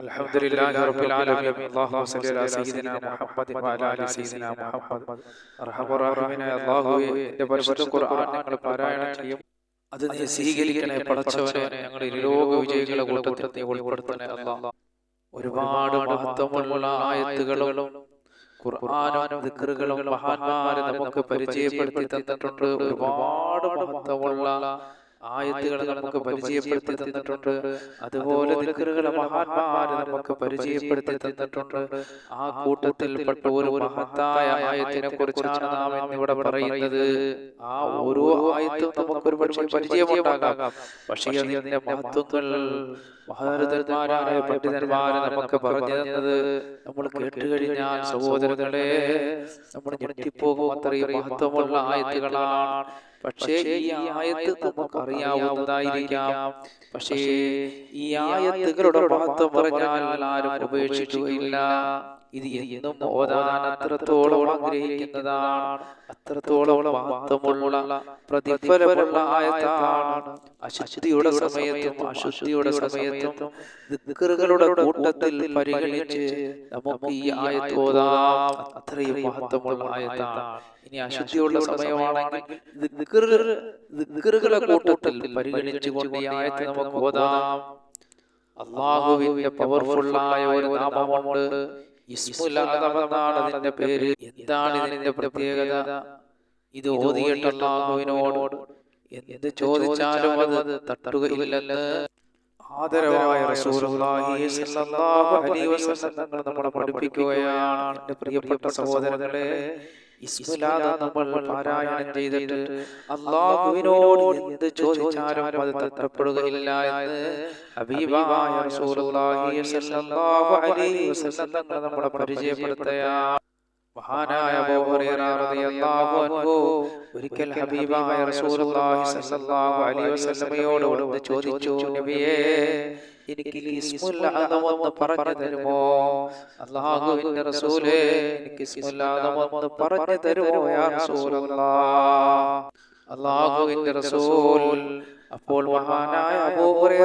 الحمد لله رب العالمين اللهم صل على سيدنا محمد وعلى ال سيدنا محمد അർഹമറാഹിമിനായ അല്ലാഹുവേ എന്റെ പരിശുദ്ധ ഖുർആൻ ഞങ്ങൾ പാരായണം ചെയ്യും അത് നീ സ്വീകരിക്കണേ പടച്ചവനെ ഞങ്ങൾ ഇരുലോക വിജയികളെ കൂട്ടത്തിൽ നീ ഉൾപ്പെടുത്തണേ അല്ലാഹ് ഒരുപാട് മഹത്വമുള്ള ആയത്തുകളും ഖുർആനും ദിക്റുകളും മഹാന്മാരെ നമുക്ക് പരിചയപ്പെടുത്തി തന്നിട്ടുണ്ട് ഒരുപാട് മഹത്വമുള്ള ആയത്തുകൾ നമുക്ക് പരിചയപ്പെടുത്തി തന്നിട്ടുണ്ട്. അതുപോലെ ദിക്റുകൾ മഹാന്മാരെ നമുക്ക് പരിചയപ്പെടുത്തി തന്നിട്ടുണ്ട്. ആ കൂട്ടത്തിൽപ്പെട്ട ഒരു മഹത്തായ ആയത്തിനെ കുറിച്ചാണ് നാം ഇന്നിവിടെ പറയുന്നത്. ആ ഓരോ ആയത്തും നമുക്കൊരു പക്ഷേ പരിചയമുണ്ടാകാം. പക്ഷേ അതിന്റെ മഹത്വങ്ങൾ മഹാരഥന്മാരായ പണ്ഡിതന്മാരെ നമുക്ക് പറഞ്ഞു തന്നത് നമ്മൾ കേട്ട് കഴിഞ്ഞാൽ സഹോദരങ്ങളെ നമ്മൾ ഞെട്ടിപ്പോകും അത്രയും മഹത്വമുള്ള ആയത്തുകളാണ്. പക്ഷേ ഈ ആയത്ത് നമുക്ക് അറിയാവുന്നതായിരിക്കാം. പക്ഷേ ഈ ആയത്തുകളുടെ മഹത്വം പറഞ്ഞാൽ ആരും ഉപേക്ഷിക്കുകയില്ല. ഇത് എന്നും ഓതാൻ അത്രത്തോളം ആഗ്രഹിക്കുന്നതാണ്. അത്രത്തോളം മഹത്വമുള്ള പ്രതിഫലമുള്ള ആയത്താണ് അശുദ്ധിയുടെ സമയത്തും അശുദ്ധിയുടെ സമയത്തും ദിക്റുകളുടെ കൂട്ടത്തിൽ പരിഗണിച്ച് നമുക്ക് ഈ ആയത്ത് ഓതാം. അത്രയും മഹത്വമുള്ള ആയത്താണ്. ഇനി അശുദ്ധിയുള്ള സമയമാണെങ്കിൽ ദിക്റുകളെ കൂട്ടത്തിൽ പരിഗണിച്ചുകൊണ്ട് ഈ ആയത്ത് നമുക്ക് ഓതാം. അള്ളാഹുവിന്റെ പവർഫുള്ളായ ഒരു നാമമുണ്ട്. ഇസ്മുലാദമെന്നാണ് അതിന്റെ പേര്. എന്താണ് ഇതിന്റെ പ്രത്യേകത? ഇത് ഓതിയിട്ട് എന്ത് ചോദിച്ചാലും അത് തട്ടുകയില്ലെന്ന് ആദരവായ തങ്ങൾ നമ്മളെ പഠിപ്പിക്കുകയാണ്. എന്റെ പ്രിയപ്പെട്ട സഹോദരങ്ങളെ ഇസ്മുലാദ നമ്മൾ പാരായണം ചെയ്തിട്ട് അള്ളാഹുവിനോട് എന്ത് ചോദിച്ചാലും അത് തട്ടപ്പെടുകയില്ല എന്ന് ഹബീബായ റസൂലുള്ളാഹി സ്വല്ലല്ലാഹു അലൈഹി വസല്ലം തങ്ങൾ നമ്മളെ പരിചയപ്പെടുത്തുകയാണ്. മഹാനായ അബൂ ഹുറൈറ റളിയല്ലാഹു അൻഹു ഒരിക്കൽ ഹബീബായ റസൂലുള്ളാഹി സ്വല്ലല്ലാഹു അലൈഹി വസല്ലമയോട് ചോദിച്ചു നബിയേ? എനിക്ക് പറഞ്ഞു തരുമോ? അല്ലാഹുവിന്റെ റസൂലേ എനിക്ക് അദം പറഞ്ഞു തരുമോ യാ റസൂൽ അപ്പോൾ മഹാനായ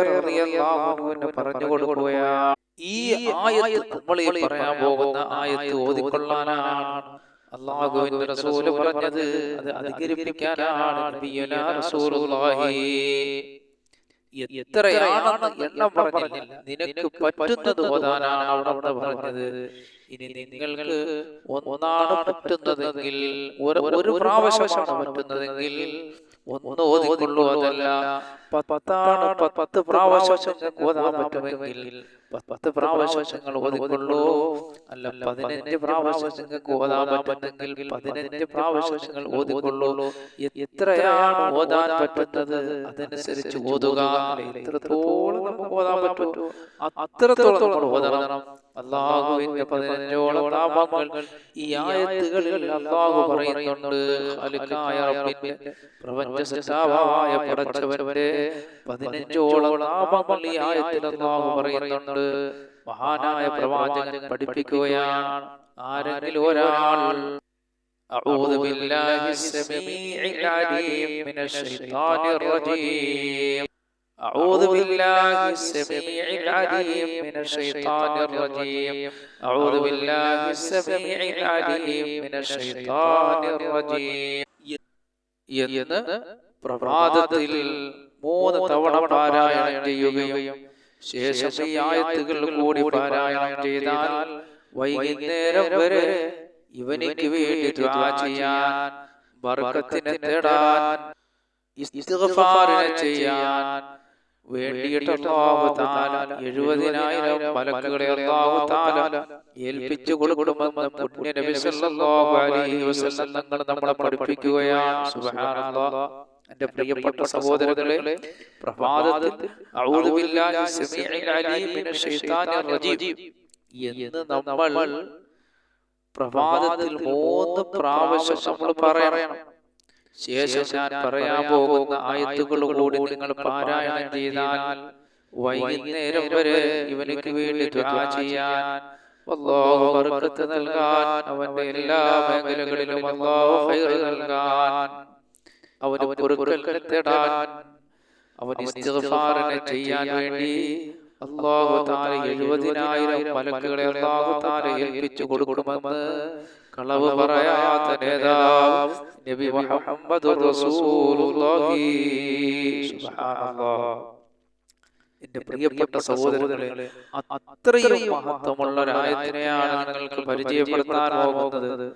റളിയല്ലാഹു അൻഹു പറഞ്ഞു കൊടുക്കുകയാണ്. ഈ ആയത്ത് നമ്മൾ പറയാൻ പോകുന്ന ആയത്ത് ഓതിക്കൊള്ളാനാണ്. അള്ളാഹുവിന്റെ റസൂൽ പറഞ്ഞത് അത് അധികരിപ്പിക്കാനാണ്. നബിയുനാ റസൂലുള്ളാഹി. എത്രയാണെന്ന് എണ്ണം പറഞ്ഞില്ല. നിനക്ക് പറ്റുന്നത് ഓതാനാണ് അവിടെ പറഞ്ഞത്? ഇനി നിങ്ങൾക്ക് ഒന്നാണ് പറ്റുന്നതെങ്കിൽ ഒരു പ്രാവശ്യമാണ് പറ്റുന്നതെങ്കിൽ ഒന്ന് ഓതിക്കൊള്ളൂ അതല്ല. പത്താണ് പത്ത് പ്രാവശ്യം ഓതാൻ പറ്റുമെങ്കിൽ പത്ത് പ്രാവശ്യങ്ങൾ ഓതിക്കൊള്ളൂ. അല്ല പതിനഞ്ച് പ്രാവശ്യം നിങ്ങൾക്ക് ഓതാൻ പറ്റുന്നെങ്കിൽ പതിനഞ്ച് പ്രാവശ്യങ്ങൾ ഓതിക്കൊള്ളൂ. എത്രയാണ് ഓതാൻ പറ്റുന്നത്? അതനുസരിച്ച് ഓതുക. എത്രത്തോളം നമുക്ക് ഓതാൻ പറ്റുമോ അത്രത്തോളം നമ്മൾ ഓതണം. അള്ളാഹുവിന്റെ പതിനഞ്ചോളം നാമങ്ങൾ ഈ ആയത്തുകളിൽ അള്ളാഹു പറയുന്നുണ്ട്. പ്രപഞ്ച സൃഷ്ടാവായ പടച്ചവന്റെ പതിനഞ്ചോളം നാമങ്ങൾ ഈ ആയത്തിൽ അള്ളാഹു പറയുന്നുണ്ട് മഹാനായ പ്രവാചകൻ പഠിപ്പിക്കുകയാണ് ആരെങ്കിലും ഒരാൾ أعوذ بالله السميع العليم من الشيطان الرجيم أعوذ بالله السميع العليم من الشيطان الرجيم أعوذ بالله السميع العليم من الشيطان الرجيم എന്ന് പ്രഭാതത്തിൽ മൂന്ന് തവണ പാരായണം ചെയ്യുകയും ശേഷം ഈ ആയത്തുകൾ കൂടി പാരായണം ചെയ്താൽ വൈകുന്നേരം വരെ ഇവനിക്ക് വേണ്ടി ചെയ്യാൻ ബർക്കത്തിനെ തേടാൻ ചെയ്യാൻ അല്ലാഹു തആല എഴുപതിനായിരം മലക്കുകളെ അല്ലാഹു തആല ഏൽപ്പിച്ചു കൊടുക്കുമെന്ന് നബി സല്ലല്ലാഹു അലൈഹി വസല്ലം നമ്മളെ പഠിപ്പിക്കുകയാണ്. സുബ്ഹാനല്ലാഹ്. എന്റെ പ്രിയപ്പെട്ട സഹോദരങ്ങളെ എന്ന് നമ്മൾ പ്രഭാതത്തിൽ മൂന്ന് പ്രാവശ്യം നമ്മൾ പറയണം. ശേഷം ഞാൻ പറയാൻ പോകുന്ന ആയത്തുകളോടുകൂടി നിങ്ങൾ പാരായണം ചെയ്താൽ വൈകുന്നേരം വരെ ഇവനക്ക് വേണ്ടി ചെയ്യാൻ നൽകാൻ അവന്റെ എല്ലാ മേഖലകളിലും നൽകാൻ. അവന് പൊറുക്കൽ തേടാൻ അവൻ ഇസ്തിഗ്ഫാറിനെ ചെയ്യാൻ വേണ്ടി അള്ളാഹു താല എഴുപതിനായിരം മലക്കുകളെ അള്ളാഹു താല ഏൽപ്പിച്ചു കൊടുക്കുമെന്ന് കളവ് പറയാത്ത നേതാവ് നബി മുഹമ്മദ് റസൂലുള്ളാഹി. സുബ്ഹാനല്ലാഹ്. എന്റെ പ്രിയപ്പെട്ട സഹോദരങ്ങളെ അത്രയും മഹത്വമുള്ള ഒരായത്തിനെയാണ് നിങ്ങൾക്ക് പരിചയപ്പെടുത്താൻ പോകുന്നത്.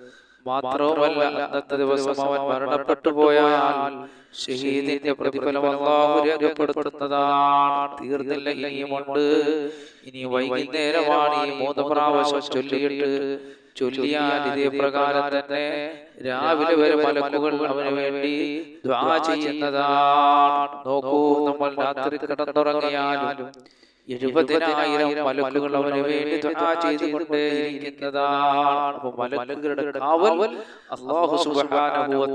മാത്രവുമല്ല അന്നത്തെ ദിവസം അവൻ മരണപ്പെട്ടു പോയാൽ ഷഹീദിന്റെ പ്രതിഫലം അള്ളാഹു രേഖപ്പെടുത്തുന്നതാണ്. തീർന്നില്ല ഇനിയുമുണ്ട്. ഇനി വൈകുന്നേരമാണ് ഈ മൂന്ന് പ്രാവശ്യം ചൊല്ലിയിട്ട് ചൊല്ലിയാൽ ഇതേ പ്രകാരം തന്നെ രാവിലെ വരെ മലക്കുകൾ അവന് വേണ്ടി ദ്വാ ചെയ്യുന്നതാണ്. നോക്കൂ നമ്മൾ രാത്രി കിടന്നുറങ്ങിയാലും എഴുപതിനായിരം മലക്കുകൾ അവന് വേണ്ടി ചെയ്തുകൊണ്ടേയിരിക്കുന്നതാണ്. മലക്കുകളുടെ കാവൽ അള്ളാഹു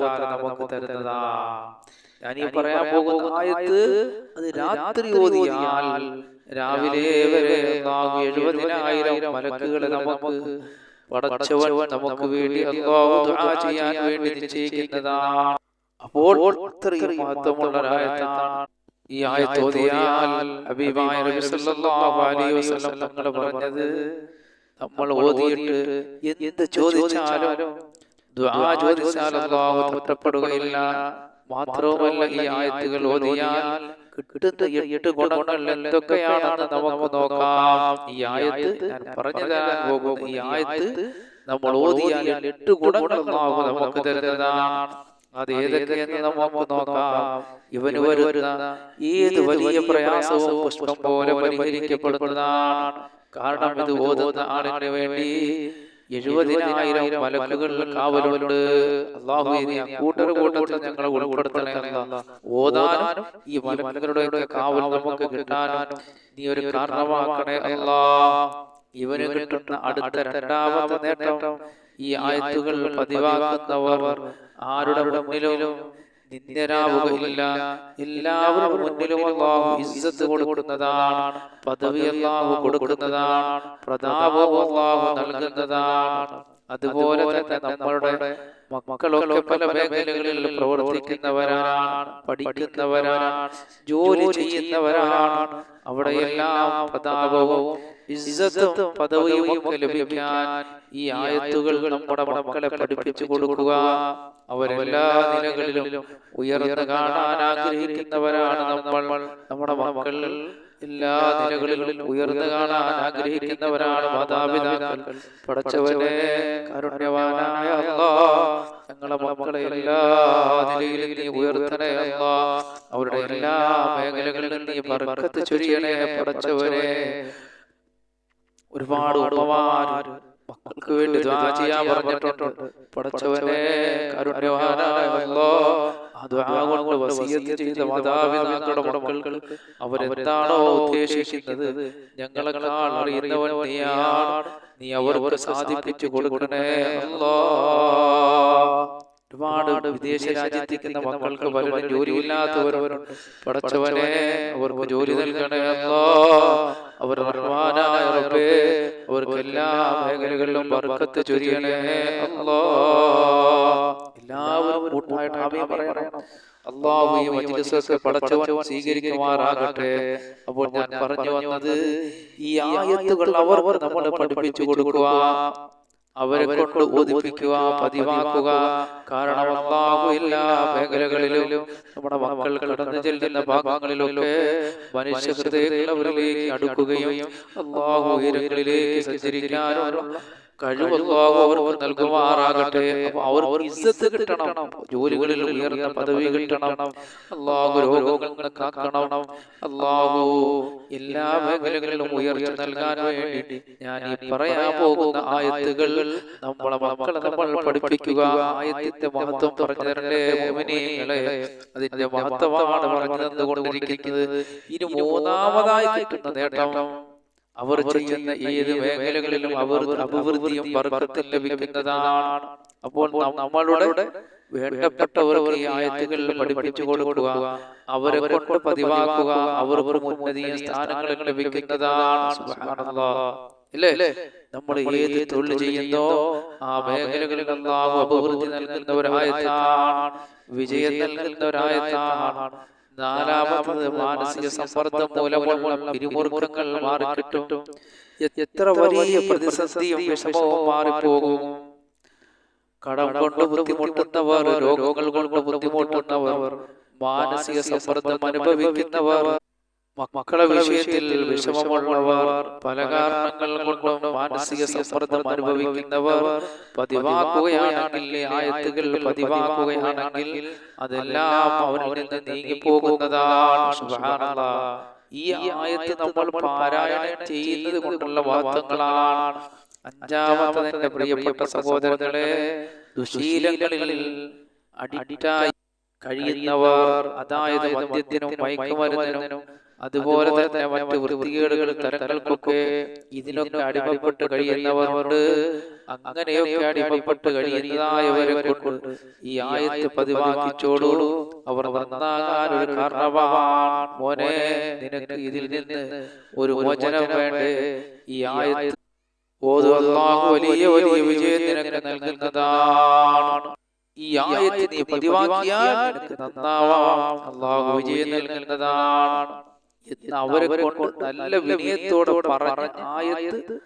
തആല നമുക്ക് തരുന്നതാണ്. ഞാൻ ഈ പറയാൻ പോകുന്ന ആയത്ത് അത് രാത്രി ഓതിയാൽ രാവിലെ വരെ എഴുപതിനായിരം മലക്കുകളെ നമുക്ക് പടച്ചവൻ നമുക്ക് വേണ്ടി അള്ളാഹു ചെയ്യാൻ വേണ്ടി നിശ്ചയിക്കുന്നതാണ്. അപ്പോൾ അത്രയും മഹത്വമുള്ള ഒരായത്താണ് ഈ ആയത്ത് ഓതിയാൽ ഹബീബായ നബി അലൈഹി വസല്ലം തങ്ങൾ പറഞ്ഞത് നമ്മൾ ഓതിയിട്ട് എന്ത് ചോദിച്ചാലും ദുആ ചോദിച്ചാൽ അള്ളാഹു തൃപ്തപ്പെടുകയില്ല. മാത്രവുമല്ല ഈ ആയത്തുകൾ ഓതിയാൽ കിട്ടുന്ന എട്ട് ഗുണങ്ങൾ എന്തൊക്കെയാണെന്ന് നമുക്ക് നോക്കാം. ഈ ആയത്ത് ഞാൻ പറഞ്ഞു തരാൻ പോകും ഈ ആയത്ത് നമ്മൾ ഓതിയാൽ എട്ട് ഗുണങ്ങൾ നമുക്ക് തരുന്നതാണ്. അത് ഏതൊക്കെയെന്ന് നമുക്ക് നോക്കാം. ഇവന് വരുന്ന ഏത് വലിയ പ്രയാസവും പുഷ്പം പോലെ പരിഹരിക്കപ്പെടുന്നതാണ്. കാരണം ഇത് ഓതുന്ന ആളിന് വേണ്ടി എഴുപതിനായിരം മലക്കുകൾ കാവലുണ്ട്. അള്ളാഹു കൂട്ടർ കൂട്ടത്തിൽ ഞങ്ങളെ ഉൾപ്പെടുത്തണേ ഓതാനും ഈ മലക്കുകളുടെ കാവൽ നമുക്ക് കിട്ടാനും നീ ഒരു കാരണമാക്കണേ അല്ലാ. ഇവന് കിട്ടുന്ന അടുത്ത രണ്ടാമത്തെ നേട്ടം ഈ ആയത്തുകൾ പതിവാക്കുന്നവർ ആരുടെ മുന്നിലും നിന്ദരാവുകയില്ല. എല്ലാവരുടെ മുന്നിലും അള്ളാഹു ഇസ്സത്ത് കൊടുക്കുന്നതാണ് പദവി അള്ളാഹു കൊടുക്കുന്നതാണ് പ്രതാപവും അള്ളാഹു നൽകുന്നതാണ്. അതുപോലെ തന്നെ നമ്മളുടെ മക്കളൊക്കെ പല മേഖലകളിൽ പ്രവർത്തിക്കുന്നവരാണ് പഠിക്കുന്നവരാണ് ജോലി ചെയ്യുന്നവരാണ്. അവിടെയെല്ലാം പ്രതാപവും ഇസ്സത്തും പദവിയും ഒക്കെ ലഭിക്കാൻ ഈ ആയത്തുകൾ നമ്മുടെ മക്കളെ പഠിപ്പിച്ചു കൊടുക്കുക. അവരെല്ലാ നിലകളിലും ഉയർന്നു കാണാൻ ആഗ്രഹിക്കുന്നവരാണ് നമ്മൾ. നമ്മുടെ മക്കൾ എല്ലാ നിലകളിലും ഉയർന്നു കാണാൻ ആഗ്രഹിക്കുന്നവരാണ് മാതാപിതാക്കൾ. പടച്ചവനെ കാരുണ്യവാനായ ഞങ്ങളെ മക്കളെ എല്ലാ നിലയിലും നീ ഉയർത്തണേ അല്ലാ അവരുടെ എല്ലാ മേഖലകളിലും നീ ബർക്കത്ത് ചൊരിയണേ പടച്ചവനെ ഒരുപാട് ഉമ്മമാർ മക്കൾക്ക് വേണ്ടി ദ്വാ ചെയ്യാൻ പറഞ്ഞിട്ടുണ്ട്. പടച്ചവനെ കരുണ്യവാനായ ആ ദ്വാ കൊണ്ട് വസിയത്ത് ചെയ്ത മാതാപിതാക്കളുടെ മക്കൾക്ക് അവരെന്താണോ ഉദ്ദേശിക്കുന്നത്? ഞങ്ങളെക്കാൾ അറിയുന്നവൻ നീയാണ്. നീ അവർക്ക് സാധിപ്പിച്ചു കൊടുക്കണേ അല്ലാ. ഒരുപാട് വിദേശ രാജ്യത്തേക്കുന്ന മക്കൾക്ക് പലരും ജോലിയില്ലാത്തവരവരുണ്ട് പടച്ചവനെ അവർക്ക് ജോലി നൽകണേ അല്ലാ. അവർ റഹ്മാനായ റബ്ബേ അവർക്ക് എല്ലാ മേഖലകളിലും വർക്കത്ത് ചൊരിയണേ അല്ലോ. എല്ലാവരും കൂട്ടായിട്ട് ആമീൻ പറയണം. അള്ളാഹു ഈ മജ്ലിസൊക്കെ പടച്ചവൻ സ്വീകരിക്കുമാറാകട്ടെ. അപ്പോൾ ഞാൻ പറഞ്ഞു വന്നത് ഈ ആയത്തുകൾ അവർ നമ്മൾ പഠിപ്പിച്ചു കൊടുക്കുക. അവരെ കൊണ്ട് ബോധിപ്പിക്കുക പതിവാക്കുക. കാരണം അള്ളാഹു എല്ലാ മേഖലകളിലും നമ്മുടെ മക്കൾ കടന്നു ചെല്ലുന്ന ഭാഗങ്ങളിലൊക്കെ മനുഷ്യ ഹൃദയങ്ങളിലേക്ക് അടുക്കുകയും അള്ളാഹു ഉയരങ്ങളിലേക്ക് സഞ്ചരിക്കാനുള്ള കഴിവ് അള്ളാഹു അവർക്ക് നൽകുമാറാകട്ടെ. അവർക്ക് ഇസ്സത്ത് കിട്ടണം. ജോലികളിൽ ഉയർന്ന പദവി കിട്ടണം. അള്ളാഹു രോഗങ്ങളെ കാക്കണം. അള്ളാഹു എല്ലാ മേഖലകളിലും ഉയർച്ച നൽകാൻ വേണ്ടി ഞാൻ ഈ പറയാൻ പോകുന്ന ആയത്തുകൾ നമ്മളെ മക്കളെ നമ്മൾ പഠിപ്പിക്കുക. ആയത്തിന്റെ മഹത്വം പറഞ്ഞു തരണ്ടേ മോമിനികളെ അതിന്റെ മഹത്വമാണ് പറഞ്ഞു തന്നുകൊണ്ടിരിക്കുന്നത്. ഇനി മൂന്നാമതായി കിട്ടുന്ന നേട്ടം അവർ ചെയ്യുന്ന ഏത് മേഖലകളിലും അവർ അഭിവൃദ്ധിയും വർഗത്തിൽ ലഭിക്കുന്നതാണ്. അപ്പോൾ നമ്മളുടെ വേണ്ടപ്പെട്ടവർക്ക് ഈ ആയത്തുകൾ പഠിപ്പിച്ചു കൊടുക്കുക അവരെ കൊണ്ട് പതിവാക്കുക അവർക്ക് ഉന്നതിയ സ്ഥാനങ്ങൾ ലഭിക്കുന്നതാണ്. ഇല്ലേ? നമ്മൾ ഏത് തൊഴിൽ ചെയ്യുന്നോ ആ മേഖലകളിൽ അഭിവൃദ്ധി നൽകുന്ന ഒരായത്താണ് വിജയം നൽകുന്ന നാലാമത്തത് മാനസിക സമ്മർദ്ദം മൂലമുള്ള പിരിമുറുക്കങ്ങൾ മാറിക്കിട്ടും എത്ര വലിയ പ്രതിസന്ധിയും വിഷമവും മാറിപ്പോകും കടം കൊണ്ട് ബുദ്ധിമുട്ടുന്നവർ രോഗങ്ങൾ കൊണ്ട് ബുദ്ധിമുട്ടുന്നവർ മാനസിക സമ്മർദ്ദം അനുഭവിക്കുന്നവർ മക്കളെ വിഷയത്തിൽ വിഷമമുള്ളവർ പല കാരണങ്ങൾ കൊണ്ടും മാനസിക സമ്മർദ്ദം അനുഭവിക്കുന്നവർ പതിവാക്കുകയാണെങ്കിൽ ആയത്തുകൾ പതിവാക്കുകയാണെങ്കിൽ അതെല്ലാം അവരിൽ നിന്ന് നീങ്ങിപ്പോകുന്നതാണ്. ഈ ആയത്ത് നമ്മൾ പാരായണം ചെയ്യുന്നത് കൊണ്ടുള്ള വാദങ്ങളാണ് അഞ്ചാമത്തെ പ്രിയപ്പെട്ട സഹോദരങ്ങളെ ദുശീലങ്ങളിൽ അഡിക്റ്റായി കഴിയുന്നവർ അതായത് മദ്യത്തിനും മയക്കുമരുന്നിനും അതുപോലെ തന്നെ മറ്റു വൃത്തികേടുകൾ തരങ്ങൾക്കൊക്കെ ഇതിനൊക്കെ അടിമപ്പെട്ട് കഴിയുന്നവരുണ്ട്. അങ്ങനെയൊക്കെ അടിമപ്പെട്ട് കഴിയുന്നതായവരെ കൊണ്ട് ഈ ആയത്ത് പതിവാക്കിച്ചോളൂ. അവർ നന്നാകാൻ ഒരു കാരണമാണ് മോനെ നിനക്ക് ഇതിൽ നിന്ന് ഒരു മോചനം വേണ്ടേ? ഈ ആയത്ത് വലിയ വലിയ വിജയം നിനക്ക് നൽകുന്നതാണ്. ഈ ആയത്ത് നീ പതിവാക്കിയാൽ നിനക്ക് നന്നാവാം. അള്ളാഹു വിജയം നൽകുന്നതാണ്. എന്ന് അവരെ കൊണ്ട് നല്ല വിനയത്തോടെ പറഞ്ഞ ആയത്ത്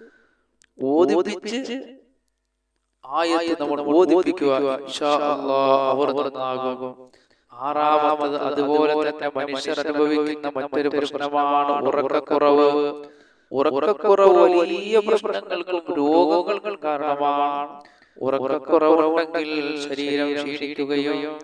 ഓദിപ്പിച്ച് ആയത്ത് നമ്മൾ അല്ലാഹ് അവർ നന്നാകും ആറാമത് അതുപോലെ തന്നെ മനുഷ്യർ അനുഭവിക്കുന്ന മറ്റൊരു പ്രശ്നമാണ് ഉറക്കക്കുറവ്. ഉറക്കക്കുറവ്. വലിയ പ്രശ്നങ്ങൾക്കും രോഗങ്ങൾക്കും കാരണമാണ്. ഉറക്കക്കുറവുണ്ടെങ്കിൽ ശരീരം ക്ഷീണിക്കുകയും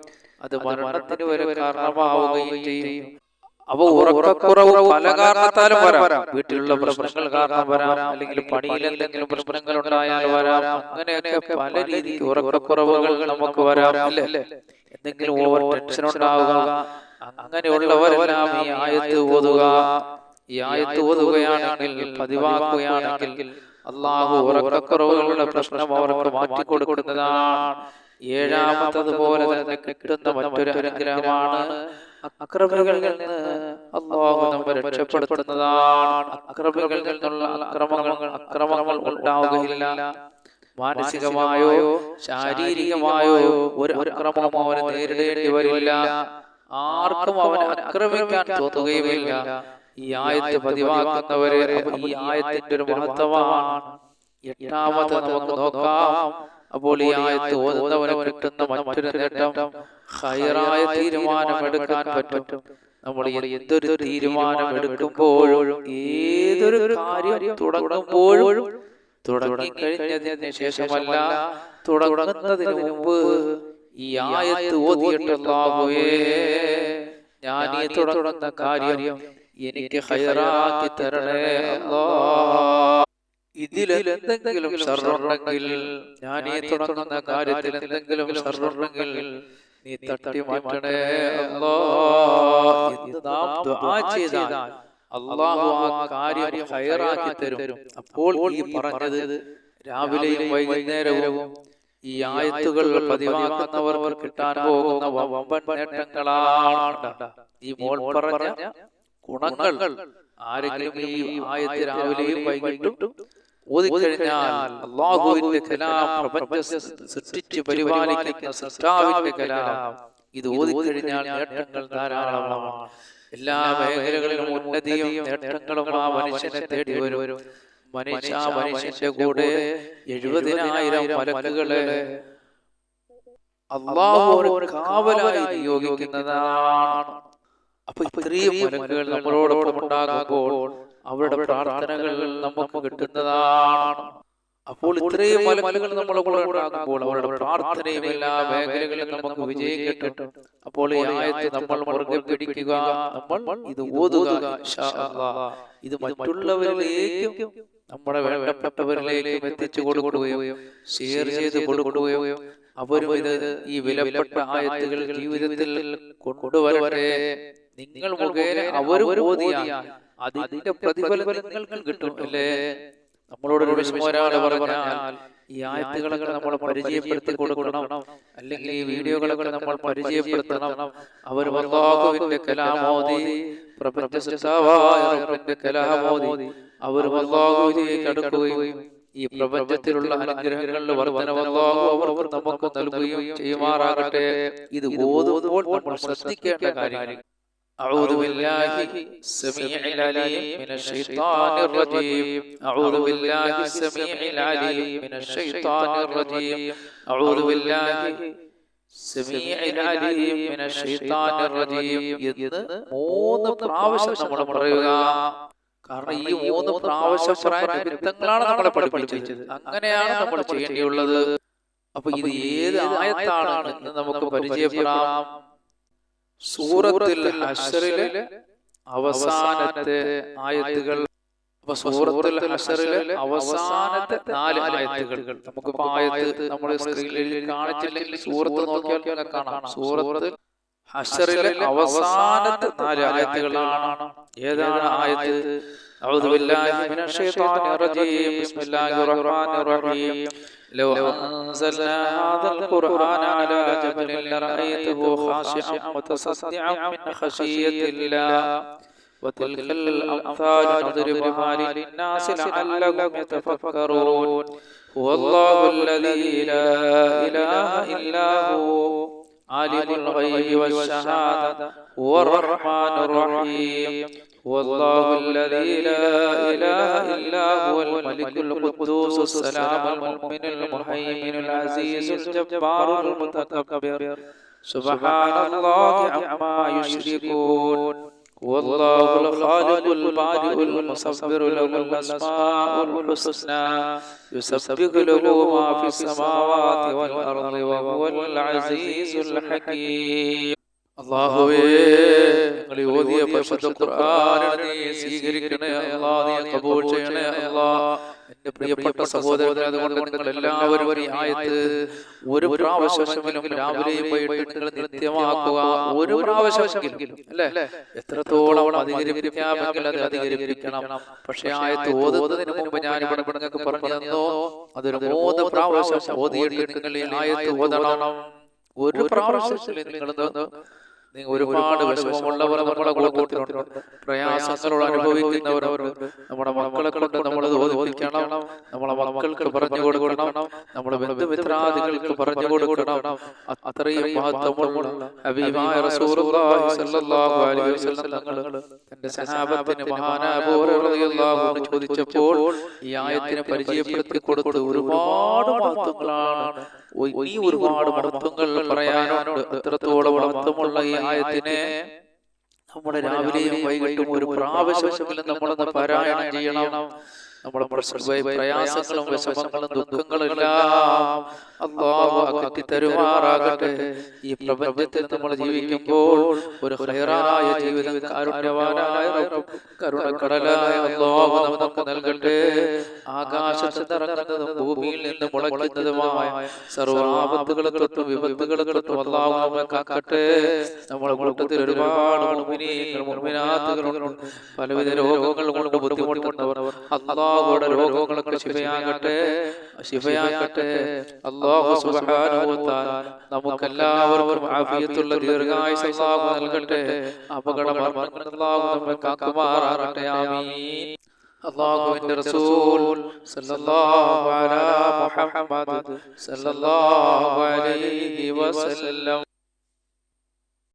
അത് മരണത്തിന് വരെ കാരണമാവുകയും ചെയ്യും. അപ്പൊ ഉറക്കക്കുറവ് പല കാരണത്താലും വരാം. വീട്ടിലുള്ള പ്രശ്നങ്ങൾ കാരണം വരാം. അല്ലെങ്കിൽ പണിയിൽ എന്തെങ്കിലും പ്രശ്നങ്ങൾ ഉണ്ടായാൽ വരാം. അങ്ങനെയൊക്കെ പല രീതിക്ക് ഉറക്കക്കുറവുകൾ നമുക്ക് വരാം. അല്ലേ? എന്തെങ്കിലും ഓവർ ടെൻഷൻ ഉണ്ടാവുക. അങ്ങനെയുള്ളവരെല്ലാം ഈ ആയത്ത് ഓതുക. ഈ ആയത്ത് ഓതുകയാണെങ്കിൽ പതിവാക്കുകയാണെങ്കിൽ അള്ളാഹു ഉറക്കക്കുറവുകളുടെ പ്രശ്നം അവർക്ക് മാറ്റിക്കൊടുക്കുന്നതാണ്. ഏഴാമത്തത് പോലെ തന്നെ കിട്ടുന്ന മറ്റൊരു അനുഗ്രഹമാണ് അക്രമികളിൽ നിന്ന് അള്ളാഹു നമ്മെ രക്ഷപ്പെടുത്തുന്നതാണ്. അക്രമികളിൽ നിന്നുള്ള അക്രമങ്ങൾ അക്രമങ്ങൾ ഉണ്ടാവുകയില്ല. മാനസികമായോ ശാരീരികമായോ ഒരു അക്രമവും അവന് നേരിടേണ്ടി വരില്ല. ആർക്കും അവനെ അക്രമിക്കാൻ തോന്നുകയുമില്ല. ഈ ആയത്ത് പതിവാക്കുന്നവരെ ഈ ആയത്തിന്റെ ഒരു മഹത്വമാണ്. എട്ടാമത്തെ നമുക്ക് നോക്കാം. അപ്പോൾ ഈ ആയത്ത് ഓതുന്നവന് കിട്ടുന്ന മറ്റൊരു നേട്ടം ഹൈറായ തീരുമാനമെടുക്കാൻ പറ്റും. നമ്മൾ എന്തൊരു തീരുമാനം എടുക്കുമ്പോഴും ഏതൊരു കാര്യം തുടങ്ങുമ്പോഴും തുടങ്ങിക്കഴിഞ്ഞതിന് ശേഷമല്ല തുടങ്ങുന്നതിന് മുമ്പ് ഈ ആയത്ത് ഓതിയിട്ടുള്ളാകുവേ ഞാൻ ഈ തുടങ്ങുന്ന കാര്യം എനിക്ക് ഹൈറാക്കി തരണേ ഇതിലെന്തെങ്കിലും ഞാൻ ഈ തുടങ്ങുന്ന കാര്യത്തിൽ എന്തെങ്കിലും നീ തട്ടി മാറ്റണേ അല്ലാ. എന്ന് നാം ദുആ ചെയ്താൽ അള്ളാഹു ആ കാര്യം ഹൈറാക്കി തരും. അപ്പോൾ ഈ പറഞ്ഞത് രാവിലെയും വൈകുന്നേരവും ഈ ആയത്തുകൾ പതിവാക്കുന്നവർ കിട്ടാൻ പോകുന്ന വമ്പൻ നേട്ടങ്ങളാണ്. ഈ മോൾ പറഞ്ഞ ഗുണങ്ങൾ ആരെങ്കിലും ഈ ആയത്ത് രാവിലെയും വൈകിട്ടും ഓതിക്കഴിഞ്ഞാൽ അള്ളാഹുവിന്റെ കലാം പ്രപഞ്ച സൃഷ്ടിച്ച് പരിപാലിക്കുന്ന സൃഷ്ടാവിന്റെ കലാം. ഇത് ഓതിക്കഴിഞ്ഞാൽ നേട്ടങ്ങൾ ധാരാളമാണ്. എല്ലാ മേഖലകളിലും ഉന്നതിയും നേട്ടങ്ങളും ആ മനുഷ്യനെ തേടി വരും. മനുഷ്യ മനുഷ്യന്റെ കൂടെ എഴുപതിനായിരം മലക്കുകളെ അള്ളാഹു ഒരു കാവലായി നിയോഗിക്കുന്നതാണ്. അപ്പൊ ഇത്രയും മലക്കുകൾ നമ്മളോടൊപ്പം ഉണ്ടാകുമ്പോൾ അവരുടെ പ്രാർത്ഥനകൾ നമുക്ക് കിട്ടുന്നതാണ്. അപ്പോൾ ഇത്രയും മലക്കുകൾ നമ്മളെ കൂടെ ഉണ്ടാകുമ്പോൾ അവരുടെ പ്രാർത്ഥനയും എല്ലാ മേഖലകളിലും നമുക്ക് വിജയം കിട്ടും അപ്പോൾ ഈ ആയത്ത് നമ്മൾ മുറുകെ പിടിക്കുക. നമ്മൾ ഇത് ഓതുക. ഇത് മറ്റുള്ളവരിലേക്കും നമ്മുടെ വേണ്ടപ്പെട്ടവരിലേക്കും എത്തിച്ചു കൊടുക്കുകയും ഷെയർ ചെയ്ത് കൊടുക്കുകയും അവരും ഇത് ഈ വിലപ്പെട്ട ആയത്തുകൾ ജീവിതത്തിൽ കൊണ്ടുവരവരെ നിങ്ങൾ മുഖേന അവർ ഓതിയാൽ അതിന്റെ പ്രതിഫലം നിങ്ങൾക്ക് കിട്ടും. അല്ലേ? നമ്മളോട് ഒരാൾ പറഞ്ഞാൽ ഈ ആയത്തുകളൊക്കെ നമ്മൾ പരിചയപ്പെടുത്തി കൊടുക്കണം. അല്ലെങ്കിൽ ഈ വീഡിയോകളൊക്കെ നമ്മൾ പരിചയപ്പെടുത്തണം. അവർ വല്ലാഹുവിന്റെ കലാമോദി പ്രപഞ്ച സൃഷ്ടാവായ റബ്ബിന്റെ കലാമോദി അവർ വല്ലാഹുവിലേക്ക് അടുക്കുകയും ഈ പ്രപഞ്ചത്തിലുള്ള അനുഗ്രഹങ്ങളിൽ വർധന വല്ലാഹു അവർ അവർ നമുക്ക് നൽകുകയും ചെയ്യുമാറാകട്ടെ. ഇത് ഓതുമ്പോൾ നമ്മൾ ശ്രദ്ധിക്കേണ്ട കാര്യങ്ങൾ. أعوذ بالله السميع العليم من الشيطان الرجيم أعوذ بالله السميع العليم من الشيطان الرجيم أعوذ بالله السميع العليم من الشيطان الرجيم എന്ന് മൂന്ന് പ്രാവശ്യം നമ്മൾ പറയുക കാരണം ഈ മൂന്ന് പ്രാവശ്യം പറയാൻ നിമിത്തങ്ങളാണ് നമ്മളെ പഠിപ്പിച്ചത് അങ്ങനെയാണ് നമ്മൾ ചെയ്യേണ്ടിയുള്ളത് അപ്പൊ ഇത് ഏത് ആയത്താണ് എന്ന് നമുക്ക് പരിചയപ്പെടാം സൂറത്തിൽ ഹഷറിലെ അവസാനത്തെ ആയത്തുകൾ. അപ്പൊ സൂറത്തുൽ അവസാനത്തെ നാല് ആയത്തുകൾ. നമുക്ക് ആയത്ത് നമ്മുടെ സ്ക്രീനിൽ കാണിച്ചില്ലെങ്കിൽ സൂറത്ത് നോക്കിയാൽ കാണാം. സൂറത്ത് ഹഷറിലെ അവസാനത്തെ നാല് ആയത്തുകളാണ്. ഏതാണ് ആയത്ത്? أعوذ بالله من الشيطان الرجيم. بسم الله الرحمن الرحيم. لو أنزلنا هذا القرآن على جبل لرأيته خاشعا متصدعا من خشية الله. وتلك الأمثال نضربها للناس لعلهم يتفكرون. هو الله الذي لا إله إلا هو. عالم الغيب والشهادة. هو الرحمن الرحيم. هو الله الذي لا إله إلا هو الملك القدوس السلام المؤمن المهيمن العزيز الجبار المتكبر. سبحان الله عما يشركون. هو الله الخالق البارئ المصبر له الأسماء الحسنى. يسبح له ما في السماوات والأرض وهو العزيز الحكيم. അള്ളാഹുവേ ഞങ്ങൾ ഓതിയ പരിശുദ്ധ ഖുർആാനെ നീ സ്വീകരിക്കണേ അല്ലാ നീ കബൂൽ ചെയ്യണേ അല്ലാഹ് എന്റെ പ്രിയപ്പെട്ട സഹോദരൻ അതുകൊണ്ട് നിങ്ങൾ എല്ലാവരും ഈ ആയത്ത് ഒരു പ്രാവശ്യമെങ്കിലും രാവിലെയും വൈകിട്ട് നിങ്ങൾ നിത്യമാക്കുക. ഒരു പ്രാവശ്യമെങ്കിലും അല്ലേ? എത്രത്തോളം അധികരിപ്പിക്കാമെങ്കിൽ അത് അധികരിപ്പിക്കണം. പക്ഷെ ആയത്ത് ഓതുന്നതിന് മുമ്പ് ഞാൻ ഇവിടെ നിങ്ങൾക്ക് പറഞ്ഞു തന്നോ അതൊരു മൂന്ന് പ്രാവശ്യം ഓതിയിട്ട് നിങ്ങൾ ഈ ആയത്ത് ഓതണം. ഒരു പ്രാവശ്യത്തിൽ നിങ്ങൾ നിങ്ങൾ ഒരുപാട് വിഷമമുള്ളവർ നമ്മുടെ കുടുംബത്തിലുണ്ട് പ്രയാസങ്ങളോട് അനുഭവിക്കുന്നവർ നമ്മുടെ മക്കളെ കൊണ്ട് നമ്മൾ ഓദിപ്പിക്കണം നമ്മളെ മക്കൾക്ക് പറഞ്ഞു കൊടുക്കണം. നമ്മുടെ ബന്ധുമിത്രാദികൾക്ക് പറഞ്ഞു കൊടുക്കണം. അത്രയും മഹത്വമുള്ള ഹബീബായ റസൂലുള്ളാഹി സ്വല്ലല്ലാഹു അലൈഹി വസല്ലം തങ്ങൾ തന്റെ സഹാബത്തിന് മഹാനായ റളിയല്ലാഹു ചോദിച്ചപ്പോൾ ഈ ആയത്തിനെ പരിചയപ്പെടുത്തി കൊടുത്ത് ഒരുപാട് മഹത്വങ്ങളാണ് ഈ ഒരുപാട് മഹത്വങ്ങൾ പറയാനുണ്ട്. അത്രത്തോളം മഹത്വമുള്ള ഈ ആയത്തിനെ നമ്മുടെ രാവിലെയും വൈകിട്ടും ഒരു പ്രാവശ്യമെങ്കിലും നമ്മളൊന്ന് പാരായണം ചെയ്യണം. നമ്മുടെ പ്രയാസങ്ങളും വിഷമങ്ങളും ദുഃഖങ്ങളും എല്ലാം അള്ളാഹു അകറ്റി തരുമാറാകട്ടെ. ഈ പ്രപഞ്ചത്തിൽ നമ്മൾ ജീവിക്കുമ്പോൾ ഒരു ഹൈറായ ജീവിതം കാരുണ്യവാനായ കരുണക്കടലായ അള്ളാഹു നമുക്ക് നൽകട്ടെ. ആകാശത്ത് നിറഞ്ഞതും ഭൂമിയിൽ നിന്ന് മുളയ്ക്കുന്നതുമായ സർവാപത്തുകളെ തൊട്ടും വിപത്തുകളെ തൊട്ടും അള്ളാഹു നമ്മെ കാക്കട്ടെ. നമ്മുടെ കൂട്ടത്തിൽ ഒരുപാട് പലവിധ രോഗങ്ങൾ കൊണ്ട് ബുദ്ധിമുട്ടുന്നവർ അള്ളാഹുയുടെ രോഗങ്ങളൊക്കെ ശിവയാകട്ടെ ശിവയാകട്ടെ അള്ളാഹു തആല നമുക്കെല്ലാവർക്കും ആഫിയത്തുള്ള ദീർഘായുസ് അള്ളാഹു നൽകട്ടെ. അപകട അള്ളാഹു നമ്മെ കാക്കുമാറാകട്ടെ. ആമീൻ. അള്ളാഹുവിന്റെ റസൂൽ സല്ലല്ലാഹു അലാ മുഹമ്മദ് സല്ലല്ലാഹു അലൈഹി വസല്ലം.